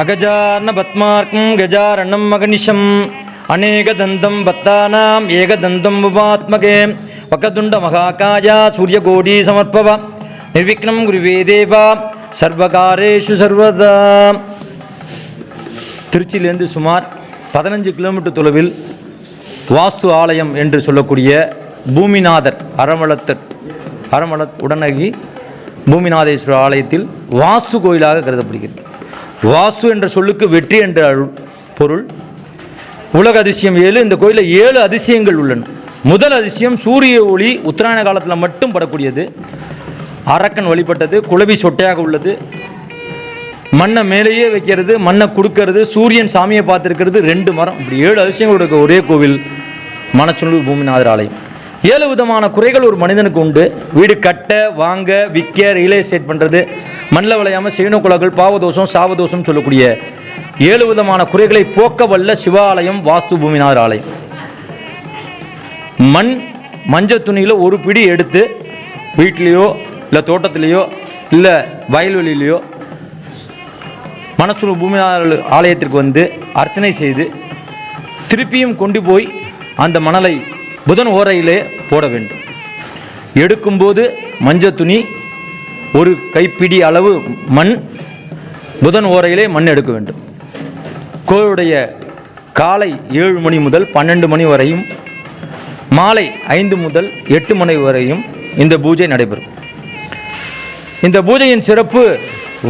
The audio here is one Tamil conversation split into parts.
அகஜார்ண பத்மார்க்கம் கஜாரணம் மகனிஷம் அநேகதந்தம் பத்தானாம் ஏகதந்தம் உபாத்மகே வக்கதுண்ட மகாகாயா சூரியகோடி சமர்ப்பவ நிர்விக்னம் குருவே தேவா சர்வகாரேஷு சர்வதா திருச்சியிலேருந்து சுமார் பதினஞ்சு கிலோமீட்டர் தொலைவில் வாஸ்து ஆலயம் என்று சொல்லக்கூடிய பூமிநாதர் அறமளத்தர் அறமள உடனகி பூமிநாதேஸ்வரர் ஆலயத்தில் வாஸ்து கோயிலாக கருதப்படுகிறது. வாஸ்து என்ற சொல்லுக்கு வெற்றி என்ற அருள் பொருள். உலக அதிசயம் ஏழு. இந்த கோயிலில் ஏழு அதிசயங்கள் உள்ளன. முதல் அதிசயம் சூரிய ஒளி உத்தராயண காலத்தில் மட்டும் படக்கூடியது. அரக்கன் வழிபட்டது குளவி சொட்டையாக உள்ளது. மண்ணை மேலேயே வைக்கிறது மண்ணை கொடுக்கறது சூரியன் சாமியை பார்த்துருக்கிறது ரெண்டு மரம். இப்படி ஏழு அதிசயங்களோட இருக்க ஒரே கோவில் மணச்சொல்லூர் பூமிநாதர் ஆலயம். ஏழு விதமான குறைகள் ஒரு மனிதனுக்கு உண்டு. வீடு கட்ட வாங்க விற்க ரியல் எஸ்டேட் பண்ணுறது மண்ணில் விளையாமல் குலங்கள் பாவதோஷம் சாவதோஷம் சொல்லக்கூடிய ஏழு விதமான குறைகளை போக்க வல்ல சிவாலயம் வாஸ்து பூமிநாதர் ஆலயம். மண் மஞ்சள் துணியில் ஒரு பிடி எடுத்து வீட்லேயோ இல்லை தோட்டத்திலேயோ இல்லை வயல்வெளியிலையோ மனசுரு பூமிநாதர் ஆலயத்திற்கு வந்து அர்ச்சனை செய்து திருப்பியும் கொண்டு போய் அந்த மணலை புதன் ஓரையிலே போட வேண்டும். எடுக்கும்போது மஞ்சள் துணி ஒரு கைப்பிடி அளவு மண் புதன் ஓரையிலே மண் எடுக்க வேண்டும். கோளுடைய காலை ஏழு மணி முதல் பன்னெண்டு மணி வரையும் மாலை ஐந்து முதல் எட்டு மணி வரையும் இந்த பூஜை நடைபெறும். இந்த பூஜையின் சிறப்பு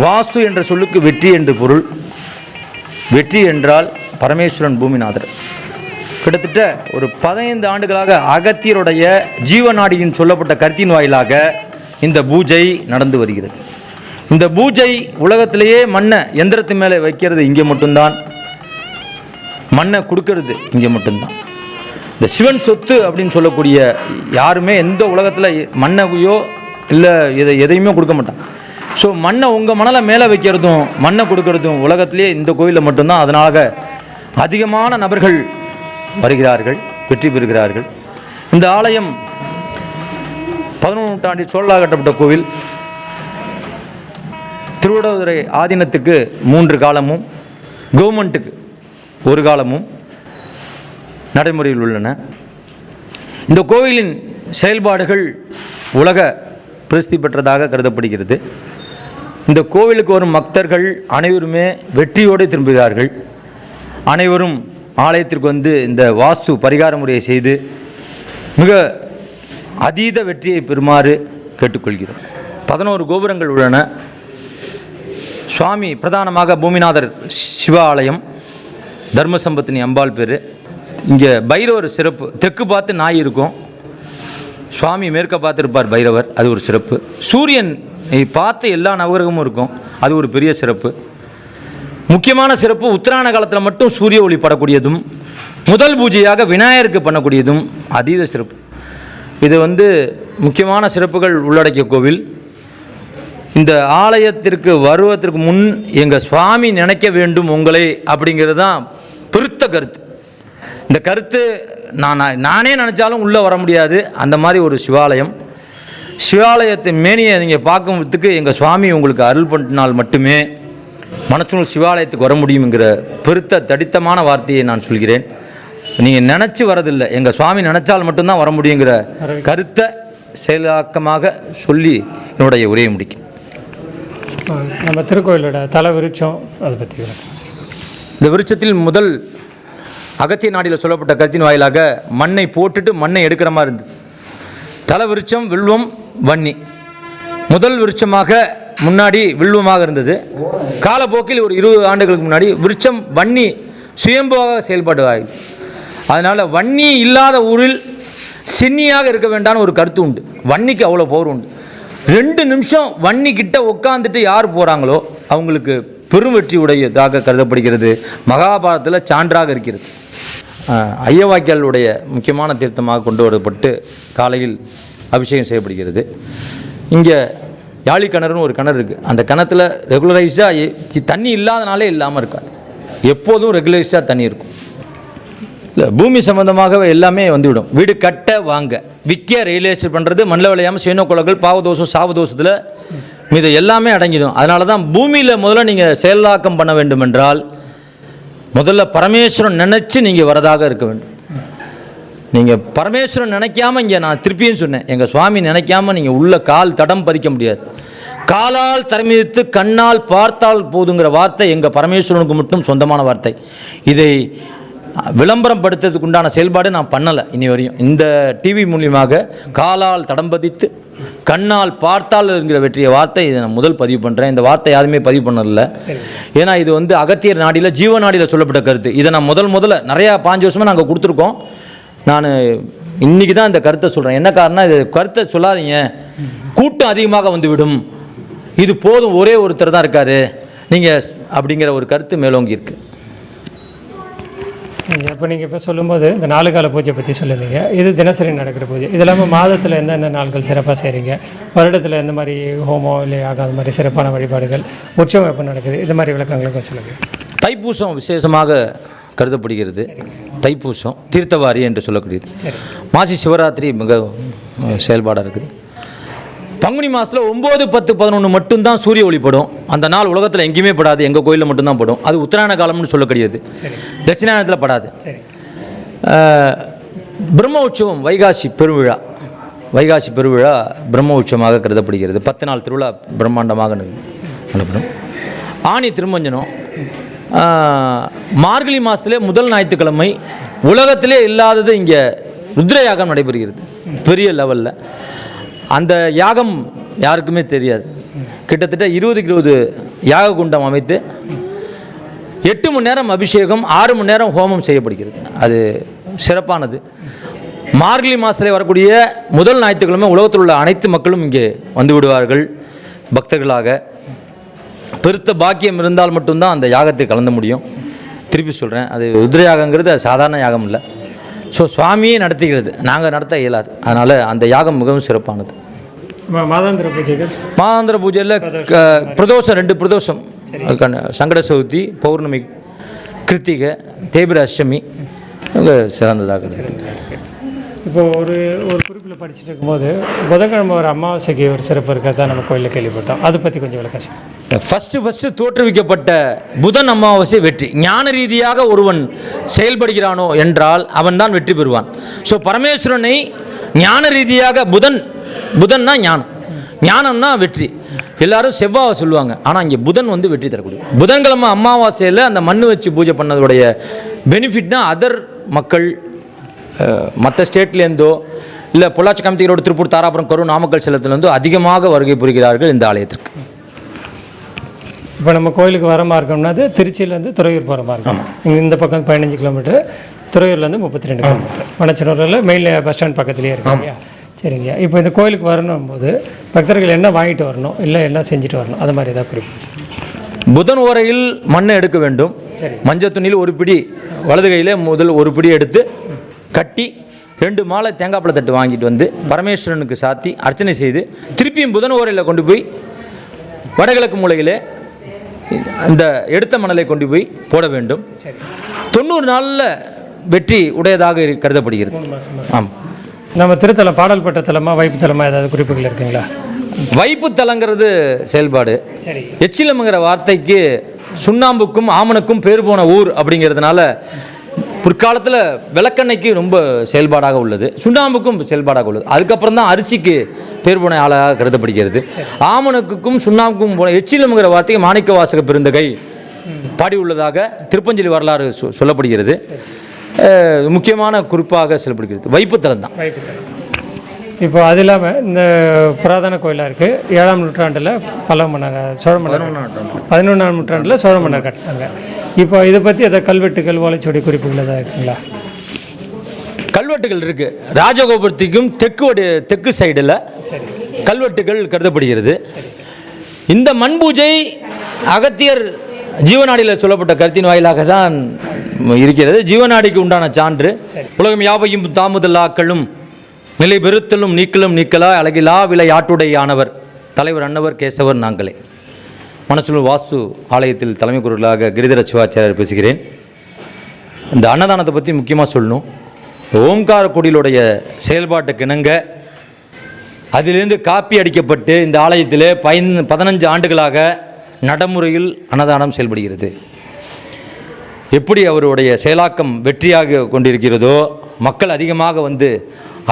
வாஸ்து என்ற சொல்லுக்கு வெற்றி என்று பொருள். வெற்றி என்றால் பரமேஸ்வரன் பூமிநாதர். கிட்டத்தட்ட ஒரு பதினைந்து ஆண்டுகளாக அகத்தியருடைய ஜீவநாடியின் சொல்லப்பட்ட கருத்தின் வாயிலாக இந்த பூஜை நடந்து வருகிறது. இந்த பூஜை உலகத்திலேயே மண்ணை எந்திரத்து மேலே வைக்கிறது இங்கே மட்டும்தான். மண்ணை கொடுக்கறது இங்கே மட்டும்தான். இந்த சிவன் சொத்து அப்படின்னு சொல்லக்கூடிய யாருமே எந்த உலகத்தில் மண்ணையோ இல்லை இதை எதையுமே கொடுக்க மாட்டான் ஸோ மண்ணை உங்கள் மணலை மேலே வைக்கிறதும் மண்ணை கொடுக்கறதும் உலகத்திலே இந்த கோயிலில் மட்டும்தான். அதனால அதிகமான நபர்கள் வருகிறார்கள் வெற்றி பெறுகிறார்கள். இந்த ஆலயம் பதினொன்று நூற்றாண்டில் சோழலாக கட்டப்பட்ட கோவில். திருவடதுறை ஆதீனத்துக்கு மூன்று காலமும் கவர்மெண்ட்டுக்கு ஒரு காலமும் நடைமுறையில் உள்ளன. இந்த கோவிலின் செயல்பாடுகள் உலக பிரசித்தி பெற்றதாக கருதப்படுகிறது. இந்த கோவிலுக்கு வரும் பக்தர்கள் அனைவருமே வெற்றியோடு திரும்புகிறார்கள். அனைவரும் ஆலயத்திற்கு வந்து இந்த வாஸ்து பரிகார முறையை செய்து மிக அதீத வெற்றியை பெறுமாறு கேட்டுக்கொள்கிறோம். பதினோரு கோபுரங்கள் உள்ளன. சுவாமி பிரதானமாக பூமிநாதர் சிவ ஆலயம் தர்மசம்பத்தினி அம்பாள் பேர். இங்கே பைரவர் சிறப்பு தெற்கு பார்த்து நாய் இருக்கும். சுவாமி மேற்க பார்த்துருப்பார் பைரவர் அது ஒரு சிறப்பு. சூரியன் பார்த்து எல்லா நவகிரகமும் இருக்கும். அது ஒரு பெரிய சிறப்பு. முக்கியமான சிறப்பு உத்தராயண காலத்தில் மட்டும் சூரிய ஒளி படக்கூடியதும் முதல் பூஜையாக விநாயகருக்கு பண்ணக்கூடியதும் அதீத சிறப்பு. இது வந்து முக்கியமான சிறப்புகள் உள்ளடக்கிய கோவில். இந்த ஆலயத்திற்கு வருவதற்கு முன் எங்கள் சுவாமி நினைக்க வேண்டும் உங்களை அப்படிங்கிறது தான் பெருத்த கருத்து. இந்த கருத்து நான் நானே நினச்சாலும் உள்ளே வர முடியாது. அந்த மாதிரி ஒரு சிவாலயம். சிவாலயத்தின் மேனியை நீங்கள் பார்க்குறதுக்கு எங்கள் சுவாமி உங்களுக்கு அருள் பண்ணினால் மட்டுமே மனசுள் சிவாலயத்துக்கு வர முடியுங்கிற பெருத்த தடித்தமான வார்த்தையை நான் சொல்கிறேன். நீங்கள் நினச்சி வரதில்லை. எங்கள் சுவாமி நினச்சால் மட்டும்தான் வர முடியுங்கிற கருத்தை செயலாக்கமாக சொல்லி என்னுடைய உரையை முடிக்கும் நம்ம திருக்கோயிலோட தலை விருட்சம் அதை பற்றி இந்த விருட்சத்தில் முதல் அகத்திய நாடியில் சொல்லப்பட்ட கருத்தின் வாயிலாக மண்ணை போட்டுட்டு மண்ணை எடுக்கிற மாதிரி இருந்தது. தல விருட்சம் வில்வம் வன்னி. முதல் விருட்சமாக முன்னாடி வில்வமாக இருந்தது. காலப்போக்கில் ஒரு இருபது ஆண்டுகளுக்கு முன்னாடி விருட்சம் வன்னி சுயம்புவாக செயல்பாடு ஆகி அதனால் வன்னி இல்லாத ஊரில் சின்னியாக இருக்க வேண்டாம்னு ஒரு கருத்து உண்டு. வன்னிக்கு அவ்வளோ போர் உண்டு. ரெண்டு நிமிஷம் வன்னி கிட்ட உட்காந்துட்டு யார் போகிறாங்களோ அவங்களுக்கு பெரும் வெற்றி உடையதாக கருதப்படுகிறது. மகாபாரதத்தில் சான்றாக இருக்கிறது. ஐயவாக்கியாளுடைய முக்கியமான தீர்த்தமாக கொண்டு வரப்பட்டு காலையில் அபிஷேகம் செய்யப்படுகிறது. இங்கே யாழி கிணறுன்னு ஒரு கிணறு இருக்குது அந்த கிணத்துல ரெகுலரைஸ்டாக தண்ணி இல்லாதனாலே இல்லாமல் இருக்காது. எப்போதும் ரெகுலரைஸ்டாக தண்ணி இருக்கும். இல்லை பூமி சம்மந்தமாகவே எல்லாமே வந்துவிடும். வீடு கட்ட வாங்க. விற்க ரியல் எஸ்டேட் பண்ணுறது மண்ணில் விளையாமல் சுயநோக்குலகள் பாவதோஷம் சாவதோஷத்தில் மீது எல்லாமே அடங்கிடும். அதனால தான் பூமியில் முதல்ல நீங்கள் செயலாக்கம் பண்ண வேண்டும் என்றால் முதல்ல பரமேஸ்வரன் நினச்சி நீங்கள் வரதாக இருக்க வேண்டும். நீங்கள் பரமேஸ்வரன் நினைக்காம இங்கே நான் திருப்பியும் சொன்னேன். எங்கள் சுவாமி நினைக்காமல் நீங்கள் உள்ள கால் தடம் பதிக்க முடியாது. காலால் தரமித்து கண்ணால் பார்த்தால் போதுங்கிற வார்த்தை எங்கள் பரமேஸ்வரனுக்கு மட்டும் சொந்தமான வார்த்தை. இதை விளம்பரம் படுத்துறதுக்கு உண்டான செயல்பாடு நான் பண்ணலை இனி வரையும் இந்த டிவி மூலியமாக காலால் தடம் பதித்து கண்ணால் பார்த்தால் என்கிற வெற்றிய வார்த்தை இதை நான் முதல் பதிவு பண்ணுறேன் இந்த வார்த்தை யாருமே பதிவு பண்ணதில்ல ஏன்னா இது வந்து அகத்தியர் நாடியில் ஜீவ நாடியில் சொல்லப்பட்ட கருத்து. இதை நான் முதல் முதல்ல நிறையா பாஞ்சு வருஷமாக நாங்கள் கொடுத்துருக்கோம். நான் இன்னைக்கு தான் இந்த கருத்தை சொல்கிறேன் என்ன காரணம் இது கருத்தை சொல்லாதீங்க. கூட்டம் அதிகமாக வந்துவிடும். இது போதும். ஒரே ஒருத்தர் தான் இருக்காரு. நீங்கள் அப்படிங்கிற ஒரு கருத்து மேலோங்கி இருக்கு. இப்போ நீங்கள் இப்போ சொல்லும்போது இந்த நாலு கால பூஜை பற்றி சொல்லியிருந்தீங்க இது தினசரி நடக்கிற பூஜை. இது இல்லாமல் மாதத்தில் எந்தெந்த நாட்கள் சிறப்பாக செய்கிறீங்க வருடத்தில் எந்த மாதிரி ஹோமம் இல்லை ஆகாத மாதிரி சிறப்பான வழிபாடுகள் உற்சவம் எப்போ நடக்குது? இது மாதிரி விளக்கங்களுக்கும் சொல்லுங்கள் தைப்பூசம் விசேஷமாக கருதப்படுகிறது. தைப்பூசம் தீர்த்தவாரி என்று சொல்லக்கூடியது. மாசி சிவராத்திரி மிக செயல்பாடாக இருக்குது. பங்குனி மாதத்தில் ஒம்பது பத்து பதினொன்று மட்டும்தான் சூரிய ஒளிப்படும் அந்த நாள் உலகத்தில் எங்கேயுமே படாது. எங்கள் கோயிலில் மட்டும்தான் படும். அது உத்தராயண காலம்னு சொல்லக்கூடியது. சரி. தட்சிணாயனத்தில் படாது. பிரம்ம உற்சவம் வைகாசி பெருவிழா. வைகாசி பெருவிழா பிரம்ம உற்சவமாக கருதப்படுகிறது. பத்து நாள் திருவிழா பிரம்மாண்டமாக நட- நடைபெறும். ஆணி திருமஞ்சனம். மார்கழி மாதத்திலே முதல் ஞாயிற்றுக்கிழமை உலகத்திலே இல்லாதது இங்கே ருத்ர யாகம் நடைபெறுகிறது. பெரிய லெவலில் அந்த யாகம் யாருக்குமே தெரியாது. கிட்டத்தட்ட இருபதுக்கு இருபது யாக குண்டம் அமைத்து எட்டு மணி நேரம் அபிஷேகம் ஆறு மணி நேரம் ஹோமம் செய்யப்படுகிறது. அது சிறப்பானது. மார்கழி மாதத்தில் வரக்கூடிய முதல் ஞாயிற்றுக்கிழமை உலகத்தில் உள்ள அனைத்து மக்களும் இங்கே வந்து விடுவார்கள் பக்தர்களாக. பெருத்த பாக்கியம் இருந்தால் மட்டும்தான் அந்த யாகத்தை கலந்த முடியும். திருப்பி சொல்கிறேன் அது ருத்ர யாகங்கிறது அது சாதாரண யாகம் இல்லை ஸோ சுவாமியே நடத்துகிறது. நாங்கள் நடத்த இயலாது. அதனால் அந்த யாகம் மிகவும் சிறப்பானது. மாதாந்திர பூஜைகள்? மாதாந்திர பூஜையில் க- பிரதோஷம் ரெண்டு பிரதோஷம். சங்கட சதுர்த்தி பௌர்ணமி கிருத்திகை தேய்பிர அஷ்டமி. சிறந்ததாக இப்போ ஒரு ஒரு குறிப்பில் படிச்சுட்டு இருக்கும்போது புதன்கிழமை ஒரு அமாவாசைக்கு ஒரு சிறப்பு இருக்கிறதா நம்ம கோயிலில் கேள்விப்பட்டோம். அதை பற்றி கொஞ்சம் விளக்கம். ஃபஸ்ட்டு ஃபஸ்ட்டு தோற்றுவிக்கப்பட்ட புதன் அமாவாசை வெற்றி. ஞான ரீதியாக ஒருவன் செயல்படுகிறானோ என்றால் அவன்தான் வெற்றி பெறுவான். ஸோ பரமேஸ்வரனை ஞான ரீதியாக புதன் புதன்னா ஞானம். ஞானம்னா வெற்றி. எல்லாரும் செவ்வாவை சொல்லுவாங்க. ஆனால் இங்கே புதன் வந்து வெற்றி தரக்கூடிய. புதன்கிழமை அமாவாசையில் அந்த மண் வச்சு பூஜை பண்ணதோடைய பெனிஃபிட்னா அதர் மக்கள் மற்ற ஸ்டேட்லேருந்தோ இல்லை பொள்ளாச்சி கமிட்டி திருப்பூர் தாராபுரம் கரூர் நாமக்கல் சேலத்திலேருந்தோ அதிகமாக வருகை புரிகிறார்கள் இந்த ஆலயத்திற்கு. இப்போ நம்ம கோயிலுக்கு வர மார்க்கம்னா அது திருச்சியிலேருந்து துறையூர் போகிற மார்க்கம். இங்க இந்த பக்கம் பதினஞ்சு கிலோமீட்டர் துறையூர்லேருந்து முப்பத்தி ரெண்டு கிலோமீட்டர். மணச்சனூரில் மெயின் பஸ் ஸ்டாண்ட் பக்கத்துலேயே இருக்கு இல்லையா? சரிங்க இப்போ இந்த கோயிலுக்கு வரணும் போது பக்தர்கள் என்ன வாங்கிட்டு வரணும்? இல்லை என்ன செஞ்சுட்டு வரணும்? அது மாதிரி ஏதாவது குறிப்பு புதன் ஓரையில் மண்ணை எடுக்க வேண்டும். சரி. மஞ்சள் துணியில் ஒரு பிடி வலது கையில் முதல் ஒரு பிடி எடுத்து கட்டி ரெண்டு மாலை தேங்காய் பழத்தட்டு வாங்கிட்டு வந்து பரமேஸ்வரனுக்கு சாத்தி அர்ச்சனை செய்து திருப்பியும் புதன் ஓரையில் கொண்டு போய் வடகிழக்கு மூலையிலே இந்த எடுத்த மணலை கொண்டு போய் போட வேண்டும். தொண்ணூறு நாளில் வெற்றி உடையதாக கருதப்படுகிறது. ஆம். நம்ம திருத்தலம் பாடல் பட்ட தலமா வைப்பு தலமா ஏதாவது குறிப்புகள் இருக்குங்களா? வைப்பு தலங்கிறது செயல்பாடு. எச்சிலம்ங்கிற வார்த்தைக்கு சுண்ணாம்புக்கும் ஆமணுக்கும் பேர் போன ஊர் அப்படிங்கிறதுனால பிற்காலத்தில் விளக்கெண்ணெய்க்கு ரொம்ப செயல்பாடாக உள்ளது. சுண்ணாம்புக்கும் செயல்பாடாக உள்ளது. அதுக்கப்புறம் தான் அரிசிக்கு பேர் போன ஆளாக கருதப்படுகிறது. ஆமணக்குக்கும் சுண்ணாம்புக்கும் போன எச்சிலம்ங்கிற வார்த்தைக்கு மாணிக்க வாசக பெருந்தகை பாடி உள்ளதாக திருப்பஞ்சலி வரலாறு சொ- சொல்லப்படுகிறது. முக்கியமான குறிப்பாக செயல்படுகிறது வைப்புத்தலம் தான். இப்போ அது இல்லாமல் இந்த புராதன கோயிலாக இருக்குது ஏழாம் நூற்றாண்டில் பல மன்னர் சோழ மன்னர் பதினொன்றாம் நூற்றாண்டில் சோழ மன்னர் கட்டினாங்க. இப்போ இதை பற்றி எதாவது கல்வெட்டுகள் ஓலைச்சுவடி குறிப்புகள் எதாவது இருக்குங்களா? கல்வெட்டுகள் இருக்கு. ராஜகோபுரத்துக்கும் தெற்கு தெற்கு சைடில் கல்வெட்டுகள் கருதப்படுகிறது. இந்த மண் பூஜை அகத்தியர் ஜீவநாடியில் சொல்லப்பட்ட கருத்தின் வாயிலாக தான் இருக்கிறது. ஜீவநாடிக்கு உண்டான சான்று. உலகம் யாவையும் தாமுதலாக்களும் நிலை பெருத்தலும் நீக்கலும் நீக்கலா அழகிலா விலை ஆட்டுடையானவர் தலைவர் அன்னவர் கேசவர் நாங்களே. மனசுலூர் வாஸ்து ஆலயத்தில் தலைமை குரலாக கிரிதர சிவாச்சாரியர் பேசுகிறேன். இந்த அன்னதானத்தை பற்றி முக்கியமாக சொல்லணும். ஓம்கார கொடியிலுடைய செயல்பாட்டுக்கு இணங்க அதிலிருந்து காப்பி அடிக்கப்பட்டு இந்த ஆலயத்திலே பயன் பதினஞ்சு ஆண்டுகளாக நடைமுறையில் அன்னதானம் செயல்படுகிறது. எப்படி அவருடைய செயலாக்கம் வெற்றியாக கொண்டிருக்கிறதோ மக்கள் அதிகமாக வந்து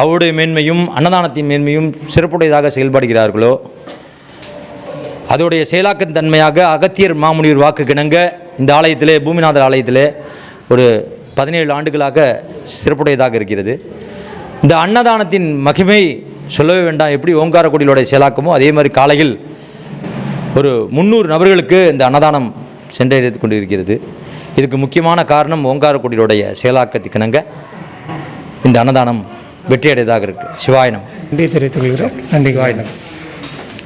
அவருடைய மேன்மையும் அன்னதானத்தின் மேன்மையும் சிறப்புடையதாக செயல்படுகிறார்களோ அதோடைய செயலாக்கத்தின் தன்மையாக அகத்தியர் மாமுனிவர் வாக்கு கிணங்க இந்த ஆலயத்திலே பூமிநாதர் ஆலயத்திலே ஒரு பதினேழு ஆண்டுகளாக சிறப்புடையதாக இருக்கிறது. இந்த அன்னதானத்தின் மகிமை சொல்லவே வேண்டாம். எப்படி ஓங்காரக்குடியிலுடைய செயலாக்கமோ அதே மாதிரி காலையில் ஒரு முந்நூறு நபர்களுக்கு இந்த அன்னதானம் சென்றடைந்து கொண்டிருக்கிறது. இதுக்கு முக்கியமான காரணம் ஓங்காரக்குடியிலுடைய செயலாக்கத்துக்கிணங்க இந்த அன்னதானம் வெற்றியடையதாக இருக்குது சிவாயனம் நன்றி தெரிவித்துக் கொள்கிறோம் நன்றி.